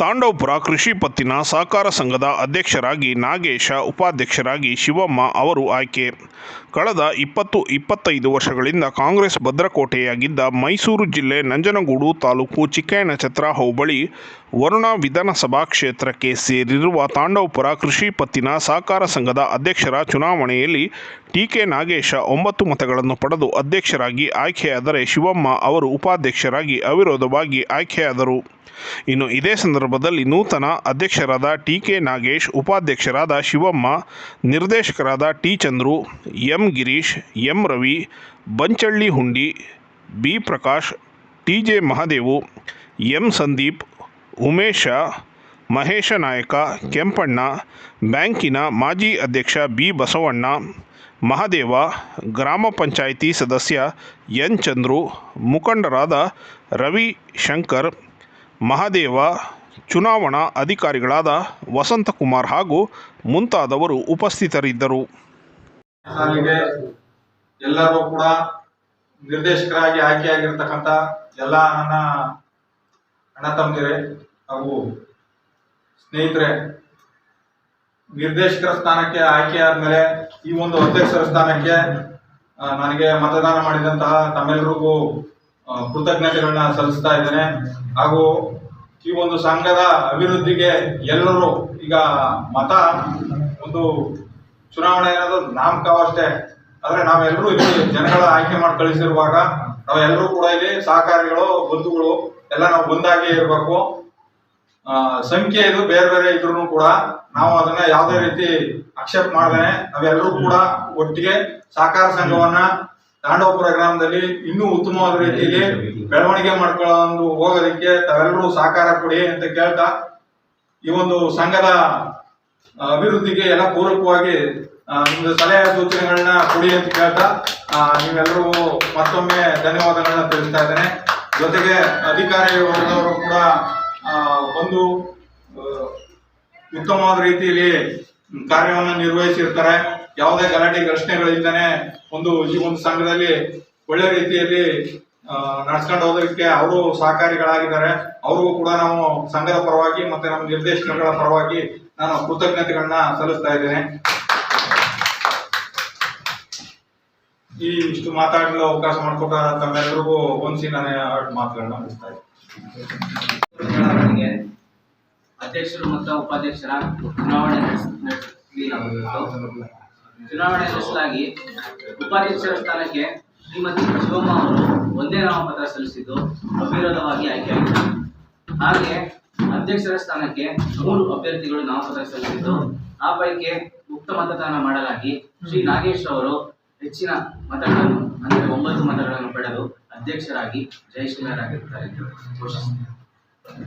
ತಾಂಡವಪುರ ಕೃಷಿ ಪತ್ತಿನ ಸಹಕಾರ ಸಂಘದ ಅಧ್ಯಕ್ಷರಾಗಿ ನಾಗೇಶ, ಉಪಾಧ್ಯಕ್ಷರಾಗಿ ಶಿವಮ್ಮ ಅವರು ಆಯ್ಕೆ. ಕಳೆದ ಇಪ್ಪತ್ತು ಇಪ್ಪತ್ತೈದು ವರ್ಷಗಳಿಂದ ಕಾಂಗ್ರೆಸ್ ಭದ್ರಕೋಟೆಯಾಗಿದ್ದ ಮೈಸೂರು ಜಿಲ್ಲೆ ನಂಜನಗೂಡು ತಾಲೂಕು ಚಿಕ್ಕಯ್ಯನಛತ್ರ ಹೋಬಳಿ, ವರುಣ ವಿಧಾನಸಭಾ ಕ್ಷೇತ್ರಕ್ಕೆ ಸೇರಿರುವ ತಾಂಡವಪುರ ಕೃಷಿ ಪತ್ತಿನ ಸಹಕಾರ ಸಂಘದ ಅಧ್ಯಕ್ಷರ ಚುನಾವಣೆಯಲ್ಲಿ ಟಿ ಕೆ ನಾಗೇಶ ಒಂಬತ್ತು ಮತಗಳನ್ನು ಪಡೆದು ಅಧ್ಯಕ್ಷರಾಗಿ ಆಯ್ಕೆಯಾದರೆ ಶಿವಮ್ಮ ಅವರು ಉಪಾಧ್ಯಕ್ಷರಾಗಿ ಅವಿರೋಧವಾಗಿ ಆಯ್ಕೆಯಾದರು. ಇನ್ನು ಇದೇ ಸಂದರ್ಭದಲ್ಲಿ ನೂತನ ಅಧ್ಯಕ್ಷರಾದ ಟಿ ಕೆ ನಾಗೇಶ್, ಉಪಾಧ್ಯಕ್ಷರಾದ ಶಿವಮ್ಮ, ನಿರ್ದೇಶಕರಾದ T Chandru M Girish M Ravi Banchalli Hundi B Prakash T J Mahadevu M Sandeep Umesha, Mahesha Nayaka, Kempanna, ಬ್ಯಾಂಕಿನ ಮಾಜಿ ಅಧ್ಯಕ್ಷ ಬಿ ಬಸವಣ್ಣ ಮಹಾದೇವ, ಗ್ರಾಮ ಪಂಚಾಯಿತಿ ಸದಸ್ಯ ಎನ್ ಚಂದ್ರು ಮುಖಂಡರಾದ ರವಿ ಶಂಕರ್ ಮಹಾದೇವ, ಚುನಾವಣಾ ಅಧಿಕಾರಿಗಳಾದ ವಸಂತಕುಮಾರ್ ಹಾಗೂ ಮುಂತಾದವರು ಉಪಸ್ಥಿತರಿದ್ದರು. ಎಲ್ಲರೂ ಕೂಡ ನಿರ್ದೇಶಕರಾಗಿ ಆಯ್ಕೆಯಾಗಿರ್ತಕ್ಕಂಥ ಎಲ್ಲ ನನ್ನ ಅಣ್ಣ ತಮ್ಮದಿರೇ ಹಾಗೂ ಸ್ನೇಹಿತರೆ, ನಿರ್ದೇಶಕರ ಸ್ಥಾನಕ್ಕೆ ಆಯ್ಕೆ ಆದ್ಮೇಲೆ ಈ ಒಂದು ಅಧ್ಯಕ್ಷರ ಸ್ಥಾನಕ್ಕೆ ನನಗೆ ಮತದಾನ ಮಾಡಿದಂತಹ ತಮ್ಮೆಲ್ಲರಿಗೂ ಕೃತಜ್ಞತೆಗಳನ್ನ ಸಲ್ಲಿಸ್ತಾ ಇದ್ದೇನೆ. ಹಾಗೂ ಈ ಒಂದು ಸಂಘದ ಅಭಿವೃದ್ಧಿಗೆ ಎಲ್ಲರೂ ಈಗ ಮತ, ಒಂದು ಚುನಾವಣೆ ಅನ್ನೋದು ನಾಮಕವಷ್ಟೇ ಆದ್ರೆ ನಾವೆಲ್ಲರೂ ಇಲ್ಲಿ ಜನಗಳ ಆಯ್ಕೆ ಮಾಡಿ ಕಳಿಸಿರುವಾಗ ನಾವೆಲ್ಲರೂ ಕೂಡ ಇಲ್ಲಿ ಸಹಕಾರಿಗಳು, ಬಂಧುಗಳು, ಎಲ್ಲ ನಾವು ಒಂದಾಗಿ ಇರಬೇಕು. ಸಂಖ್ಯೆ ಇದು ಬೇರೆ ಬೇರೆ ಇದ್ರು ಕೂಡ ನಾವು ಅದನ್ನ ಯಾವುದೇ ರೀತಿ ಅಕ್ಸೆಪ್ಟ್ ಮಾಡ್ದೇನೆ. ನಾವೆಲ್ಲರೂ ಕೂಡ ಒಟ್ಟಿಗೆ ಸಹಕಾರ ಸಂಘವನ್ನ ತಾಂಡವಪುರ ಗ್ರಾಮದಲ್ಲಿ ಇನ್ನೂ ಉತ್ತಮವಾದ ರೀತಿಯಲ್ಲಿ ಬೆಳವಣಿಗೆ ಮಾಡ್ಕೊಂಡು ಹೋಗೋದಕ್ಕೆ ತಾವೆಲ್ಲರೂ ಸಹಕಾರ ಕೊಡಿ ಅಂತ ಕೇಳ್ತಾ ಈ ಒಂದು ಸಂಘದ ಅಭಿವೃದ್ಧಿಗೆ ಎಲ್ಲ ಪೂರಕವಾಗಿ ನಿಮ್ದು ಸಲಹೆ ಸೂಚನೆಗಳನ್ನ ಕೊಡಿ ಅಂತ ಕೇಳ್ತಾ ನೀವೆಲ್ಲರೂ ಮತ್ತೊಮ್ಮೆ ಧನ್ಯವಾದಗಳನ್ನ ತಿಳಿಸ್ತಾ ಇದ್ದೇನೆ. ಜೊತೆಗೆ ಅಧಿಕಾರಿ ವರ್ಗದವರು ಕೂಡ ಒಂದು ಉತ್ತಮವಾದ ರೀತಿಯಲ್ಲಿ ಕಾರ್ಯವನ್ನು ನಿರ್ವಹಿಸಿರ್ತಾರೆ. ಯಾವುದೇ ಗಲಾಟೆ ಘರ್ಷಣೆಗಳಿಂದನೇ ಒಂದು ಈ ಒಂದು ಸಂಘದಲ್ಲಿ ಒಳ್ಳೆ ರೀತಿಯಲ್ಲಿ ನಡ್ಸ್ಕೊಂಡು ಹೋಗೋದಕ್ಕೆ ಅವರು ಸಹಕಾರಿಗಳಾಗಿದ್ದಾರೆ. ಅವ್ರಿಗೂ ಕೂಡ ನಾವು ಸಂಘದ ಪರವಾಗಿ ಮತ್ತೆ ನಮ್ಮ ನಿರ್ದೇಶಕರುಗಳ ಪರವಾಗಿ ನಾನು ಕೃತಜ್ಞತೆಗಳನ್ನ ಸಲ್ಲಿಸ್ತಾ ಇದ್ದೇನೆ. ಈ ಇಷ್ಟು ಮಾತಾಡಲು ಅವಕಾಶ ಮಾಡಿಕೊಟ್ಟ ತಮ್ಮೆಲ್ಲರಿಗೂ ಒಂದ್ಸಿ ನಾನು ಮಾತುಗಳನ್ನ ಮುಗಿಸ್ತಾ ಇದ್ದೀನಿ. ಅಧ್ಯಕ್ಷರು ಮತ್ತು ಉಪಾಧ್ಯಕ್ಷರ ಚುನಾವಣೆ. ಚುನಾವಣೆ ನಡೆಸಲಾಗಿ ಉಪಾಧ್ಯಕ್ಷರ ಸ್ಥಾನಕ್ಕೆ ಶ್ರೀಮತಿ ಶಿವಮ್ಮ ಅವರು ಒಂದೇ ನಾಮಪತ್ರ ಸಲ್ಲಿಸಿದ್ದು ಅವಿರೋಧವಾಗಿ ಆಯ್ಕೆಯಾಗಿದ್ದಾರೆ ಹಾಗೆ ಅಧ್ಯಕ್ಷರ ಸ್ಥಾನಕ್ಕೆ ಮೂರು ಅಭ್ಯರ್ಥಿಗಳು ನಾಮಪತ್ರ ಸಲ್ಲಿಸಿದ್ದು, ಆ ಪೈಕಿ ಮುಕ್ತ ಮತದಾನ ಮಾಡಲಾಗಿ ಶ್ರೀ ನಾಗೇಶ್ ಅವರು ಹೆಚ್ಚಿನ ಮತಗಳನ್ನು, ಅಂದರೆ ಒಂಬತ್ತು ಮತಗಳನ್ನು ಪಡೆದು ಅಧ್ಯಕ್ಷರಾಗಿ ಜಯಶ್ರೀಮರಾಗಿರುತ್ತಾರೆ ಎಂದು ಘೋಷಿಸಿದ್ದಾರೆ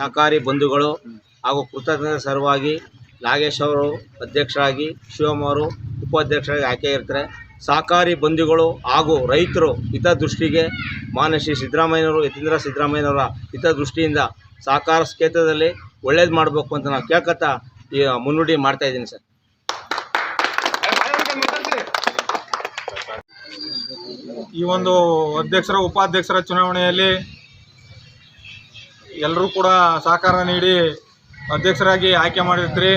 ಸಹಕಾರಿ ಬಂಧುಗಳು ಹಾಗೂ ಕೃತಜ್ಞತೆ ಸರ್ವಾಗಿ ನಾಗೇಶ್ ಅವರು ಅಧ್ಯಕ್ಷರಾಗಿ ಶಿವಮ್ಮ ಅವರು ಉಪಾಧ್ಯಕ್ಷರಾಗಿ ಇರ್ತಾರೆ ಸಹಕಾರಿ ಬಂಧುಗಳು ಹಾಗೂ ರೈತರು ಹಿತದೃಷ್ಟಿಗೆ ಮಾನ್ಯ ಶ್ರೀ ಸಿದ್ದರಾಮಯ್ಯನವರು, ಯತೀಂದ್ರ ಸಿದ್ದರಾಮಯ್ಯನವರ ಹಿತದೃಷ್ಟಿಯಿಂದ ಸಹಕಾರ ಕ್ಷೇತ್ರದಲ್ಲಿ ಒಳ್ಳೇದು ಮಾಡಬೇಕು ಅಂತ ನಾವು ಕೇಳ್ಕೊತಾ ಈ ಮುನ್ನುಡಿ ಮಾಡ್ತಾ ಇದ್ದೀನಿ ಸರ್. ಈ ಒಂದು ಅಧ್ಯಕ್ಷರ, ಉಪಾಧ್ಯಕ್ಷರ ಚುನಾವಣೆಯಲ್ಲಿ ಎಲ್ಲರೂ ಕೂಡ ಸಹಕಾರ ನೀಡಿ ಅಧ್ಯಕ್ಷರಾಗಿ ಆಯ್ಕೆ ಮಾಡಿರ್ತೀರಿ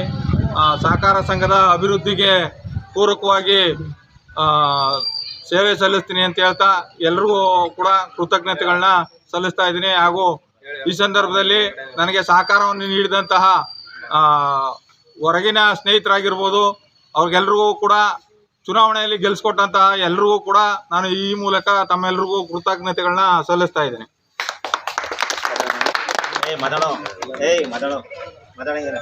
ಸಹಕಾರ ಸಂಘದ ಅಭಿವೃದ್ಧಿಗೆ ಪೂರಕವಾಗಿ ಸೇವೆ ಸಲ್ಲಿಸ್ತೀನಿ ಅಂತ ಹೇಳ್ತಾ ಎಲ್ರಿಗೂ ಕೂಡ ಕೃತಜ್ಞತೆಗಳನ್ನ ಸಲ್ಲಿಸ್ತಾ ಇದ್ದೀನಿ. ಹಾಗೂ ಈ ಸಂದರ್ಭದಲ್ಲಿ ನನಗೆ ಸಹಕಾರವನ್ನು ನೀಡಿದಂತಹ ಹೊರಗಿನ ಸ್ನೇಹಿತರಾಗಿರ್ಬೋದು, ಅವ್ರಿಗೆಲ್ರಿಗೂ ಕೂಡ ಚುನಾವಣೆಯಲ್ಲಿ ಗೆಲ್ಲಿಸ್ಕೊಟ್ಟಂತಹ ಎಲ್ರಿಗೂ ಕೂಡ ನಾನು ಈ ಮೂಲಕ ತಮ್ಮೆಲ್ರಿಗೂ ಕೃತಜ್ಞತೆಗಳನ್ನ ಸಲ್ಲಿಸ್ತಾ ಇದ್ದೇನೆ. ಏಯ್ ಮಾತಾಡೋ ಏಯ್ ಮಾತಾಡೋ ಮಾತಾಡಿದ್ರೆ